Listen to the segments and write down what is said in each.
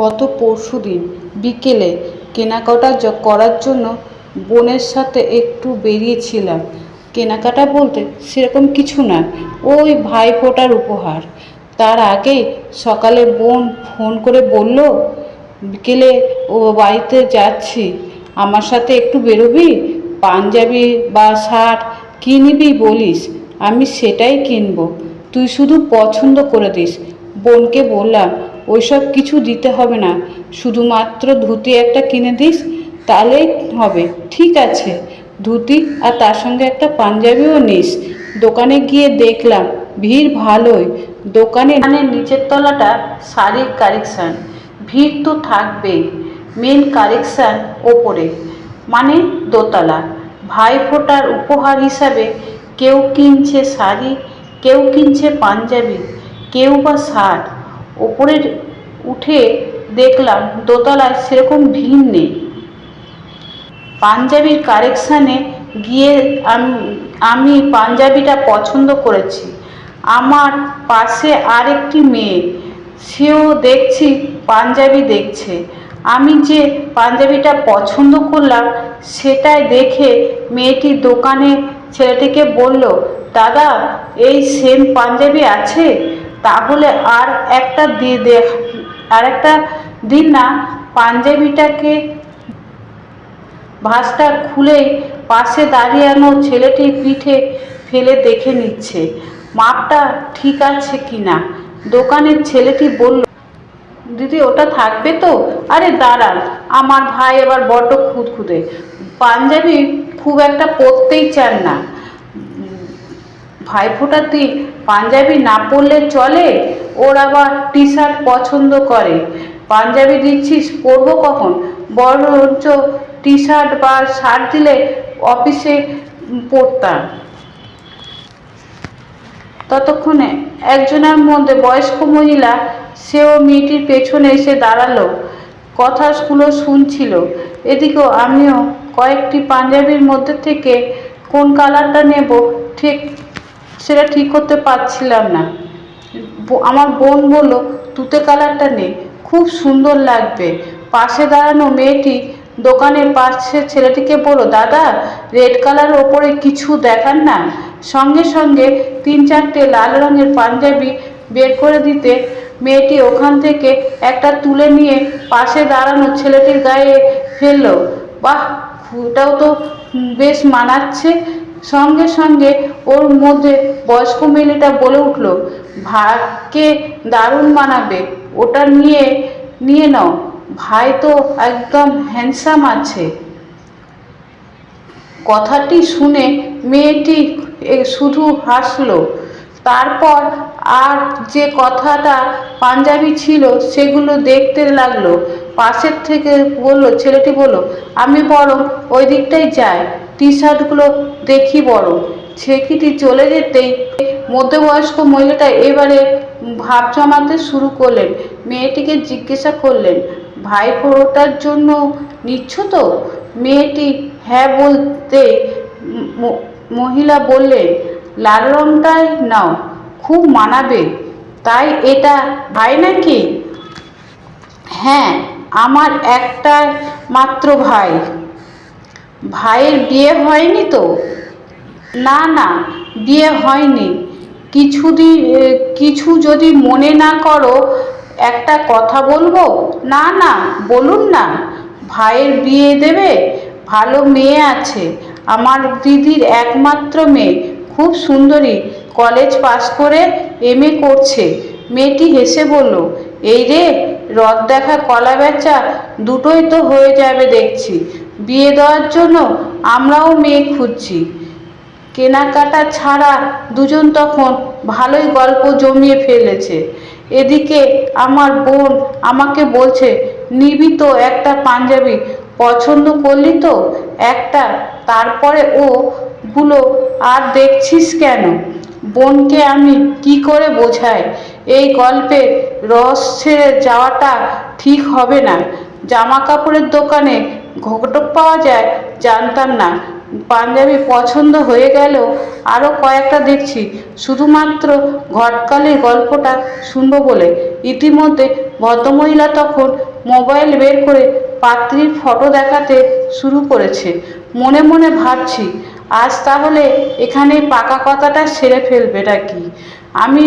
গত পরশু দিন বিকেলে কেনাকাটা করার জন্য বোনের সাথে একটু বেরিয়েছিলাম। কেনাকাটা বলতে সেরকম কিছু না, ওই ভাইফোঁটার উপহার। তার আগে সকালে বোন ফোন করে বলল, বিকেলে ও বাড়িতে যাচ্ছি, আমার সাথে একটু বেরোবি? পাঞ্জাবি বা শার্ট কী নিবি বলিস? আমি সেটাই কিনবো। তুই শুধু পছন্দ করে দিস। বোনকে বললাম ওইসব কিছু দিতে হবে না। শুধুমাত্র ধুতি একটা কিনে দিস তাহলেই হবে। ঠিক আছে, ধুতি আর তার সঙ্গে একটা পাঞ্জাবিও নিস। দোকানে গিয়ে দেখলাম, ভিড় ভালোই। দোকানে মানে নিচের তলাটা শাড়ির কালেকশান। ভিড় তো থাকবেই মেন কালেকশান ওপরে মানে দোতলা। ভাইফোঁটার উপহার হিসাবে কেউ কিনছে শাড়ি, কেউ কিনছে পাঞ্জাবি, কেউ বা শার্ট। ওপরে উঠে দেখলাম, দোতলায় সেরকম ভিড় নেই। পাঞ্জাবির কারেকশানে গিয়ে আমি পাঞ্জাবিটা পছন্দ করেছি। আমার পাশে আরেকটি মেয়ে, সেও দেখছি, পাঞ্জাবি দেখছে। আমি যে পাঞ্জাবিটা পছন্দ করলাম, সেটাই দেখে মেয়েটি দোকানে ছেলেটিকে বলল, দাদা, এই সেম পাঞ্জাবি আছে? তাহলে আর একটা দেখ আর একটা দিন না, পাঞ্জাবিটাকে ভাঁজটা খুলেই পাশে দাঁড়িয়ানো ছেলেটির পিঠে ফেলে দেখে নিচ্ছে, মাপটা ঠিক আছে কি না? দোকানের ছেলেটি বলল, দিদি, ওটা থাকবে তো? আরে দাঁড়ান, আমার ভাই এবার বড্ড খুদখুদে পাঞ্জাবি খুব একটা পরতেই চান না। ভাইফোঁটার দিন পাঞ্জাবি না পরলে চলে? ওর আবার টি শার্ট পছন্দ করে। পাঞ্জাবি দিচ্ছিস, পরবো কখন? বরঞ্চ টি শার্ট বা শার্ট দিলে অফিসে পরতাম। ততক্ষণে একজনের মধ্যে বয়স্ক মহিলা, সেও মেয়েটির পেছনে এসে দাঁড়াল। কথাগুলো শুনছিল। এদিকেও আমিও কয়েকটি পাঞ্জাবির মধ্যে থেকে কোন কালারটা নেব? ঠিক সেটা ঠিক করতে পারছিলাম না। আমার বোন বলল, তুতে কালারটা নে, খুব সুন্দর লাগবে। পাশে দাঁড়ানো মেয়েটি দোকানের পাশে ছেলেটিকে বলো দাদা, রেড কালারের ওপরে কিছু দেখান না। সঙ্গে সঙ্গে তিন চারটে লাল রঙের পাঞ্জাবি বের করে দিতে। মেয়েটি ওখান থেকে একটা তুলে নিয়ে পাশে দাঁড়ানো ছেলেটির গায়ে ফেলল, বাহ ওটাও তো বেশ মানাচ্ছে। সঙ্গে সঙ্গে ওর মধ্যে বয়স্ক মেয়েটা বলে উঠল, ভাইকে দারুণ মানাবে ওটা নিয়ে নিয়ে নাও, ভাই তো একদম হ্যান্ডসাম আছে। কথাটি শুনে মেয়েটি শুধু হাসলো। তারপর আর যে কথাটা পাঞ্জাবি ছিল সেগুলো দেখতে লাগল। পাশের থেকে বলল, ছেলেটি বলল, আমি বরং ওই দিকটাই যাই। টি শার্টগুলো দেখি বড় ছেকিটি চলে যেতেই মধ্যবয়স্ক মহিলাটা এবারে ভাব জমাতে শুরু করলেন। মেয়েটিকে জিজ্ঞাসা করলেন ভাইফোঁটার জন্য নিচ্ছ তো? মেয়েটি হ্যাঁ বলতে মহিলা বললেন, লাল রংটাই নাও, খুব মানাবে। তাই এটা ভাই নাকি? হ্যাঁ আমার একটা মাত্র ভাই। ভাইয়ের বিয়ে হয়নি তো? না না, বিয়ে হয়নি। কিছুদিন কিছু যদি মনে না করো, একটা কথা বলব? না না, বলুন না। ভাইয়ের বিয়ে দেবে, ভালো মেয়ে আছে। আমার দিদির একমাত্র মেয়ে। খুব সুন্দরী, কলেজ পাশ করে এম করছে। মেয়েটি হেসে বলল, এই রে, রথ দেখা কলা বেচা, দুটোই তো হয়ে যাবে দেখছি। বিয়ে দেওয়ার জন্য আমরাও মেয়ে খুঁজছি। কেনাকাটা ছাড়া দুজন তখন ভালোই গল্প জমিয়ে ফেলেছে। এদিকে আমার বোন আমাকে বলছে, নিবি তো একটা পাঞ্জাবি, পছন্দ করলি তো? একটা, তারপরে ও গুলো আর দেখছিস কেন? বোনকে আমি কি করে বোঝাই? এই গল্পে রস ছেড়ে যাওয়াটা ঠিক হবে না। জামা কাপড়ের দোকানে ঘটক পাওয়া যায়, জানতাম না। পাঞ্জাবি পছন্দ হয়ে গেলেও আরও কয়েকটা দেখছি। শুধুমাত্র ঘটকালির গল্পটা শুনব বলে। ইতিমধ্যে ভদ্রমহিলা তখন মোবাইল বের করে পাত্রীর ফটো দেখাতে শুরু করেছে। মনে মনে ভাবছি, আজ তাহলে এখানে পাকা কথাটা সেরে ফেলবে নাকি? আমি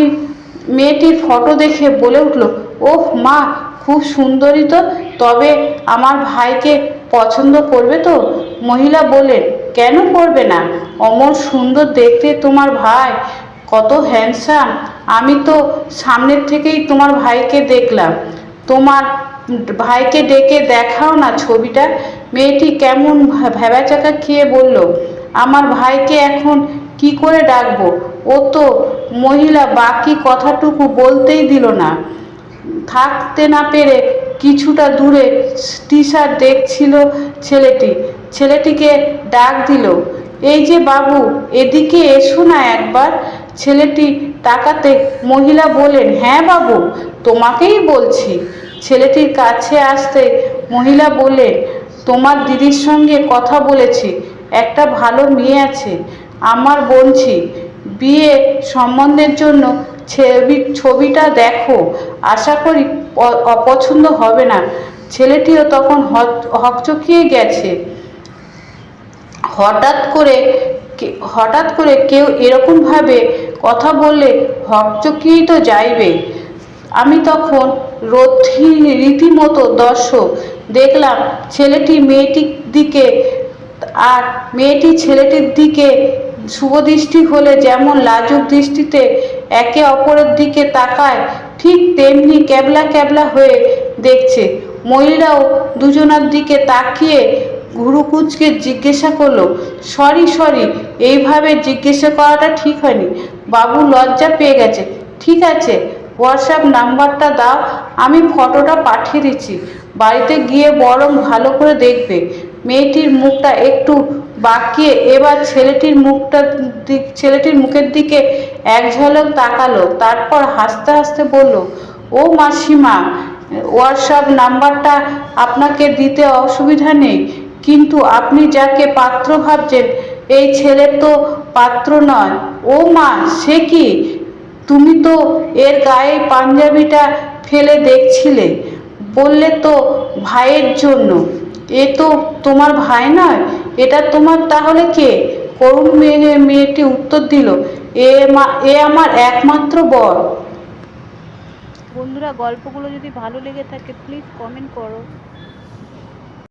মেয়েটির ফটো দেখে বলে উঠল, ওহ মা, খুব সুন্দরী তো। তবে আমার ভাইকে পছন্দ করবে তো? মহিলা বললেন, কেন করবে না? অমর সুন্দর দেখতে তোমার ভাই। কত হ্যান্ডসাম আমি তো সামনের থেকেই তোমার ভাইকে দেখলাম। তোমার ভাইকে ডেকে দেখাও না ছবিটা। মেয়েটি কেমন ভা- ভ্যাবাচাকা খেয়ে বলল, আমার ভাইকে এখন কি করে ডাকবো? ও তো মহিলা বাকি কথাটুকু বলতেই দিল না। থাকতে না পেরে কিছুটা দূরে টি শার্ট দেখছিল ছেলেটি। ছেলেটিকে ডাক দিল, এই যে বাবু, এদিকে এসো না একবার। ছেলেটি তাকাতে মহিলা বলেন হ্যাঁ বাবু, তোমাকেই বলছি। ছেলেটির কাছে আসতে মহিলা বললেন, তোমার দিদির সঙ্গে কথা বলেছি, একটা ভালো মেয়ে আছে, আমার বলছি বিয়ে সম্বন্ধের জন্য ছবি, ছবিটা দেখো, আশা করি অপছন্দ হবে না। ছেলেটিও তখন হক- হকচকিয়ে গেছে। হঠাৎ করে হঠাৎ করে কেউ এরকমভাবে কথা বললে হকচকিয়েই তো যাইবে আমি তখন রথি রীতিমতো দর্শক। দেখলাম ছেলেটি মেয়েটির দিকে আর মেয়েটি ছেলেটির দিকে শুভদৃষ্টি হলে যেমন লাজুক দৃষ্টিতে একে অপরের দিকে তাকায় ঠিক তেমনি ক্যাবলা ক্যাবলা হয়ে দেখছে। মহিলাও দুজনার দিকে তাকিয়ে ঘুরু কুচকে জিজ্ঞাসা করল, সরি সরি, এইভাবে জিজ্ঞাসা করাটা ঠিক হয়নি। বাবু লজ্জা পেয়ে গেছে। ঠিক আছে, হোয়াটসঅ্যাপ নাম্বারটা দাও, আমি ফটোটা পাঠিয়ে দিচ্ছি। বাড়িতে গিয়ে বরং ভালো করে দেখবে। মেয়েটির মুখটা একটু বাঁকিয়ে, এবার ছেলেটির মুখটা দিক- ছেলেটির মুখের দিকে এক ঝলক তাকালো, তারপর হাসতে হাসতে বলল, ও মাসিমা হোয়াটসঅ্যাপ নাম্বারটা আপনাকে দিতে অসুবিধা নেই, কিন্তু আপনি যাকে পাত্র ভাবছেন, এই ছেলে তো পাত্র নয়। ও মা, সে কি? তুমি তো এর গায়ে পাঞ্জাবিটা ফেলে দেখছিলে, বললে তো ভাইয়ের জন্য। এ তো তোমার ভাই নয়, এটা তোমার তাহলে কে? করুণ মেয়ে, মেয়েটি উত্তর দিল, এ মা, এ আমার একমাত্র বর। বন্ধুরা, গল্পগুলো যদি ভালো লেগে থাকে প্লিজ কমেন্ট করো।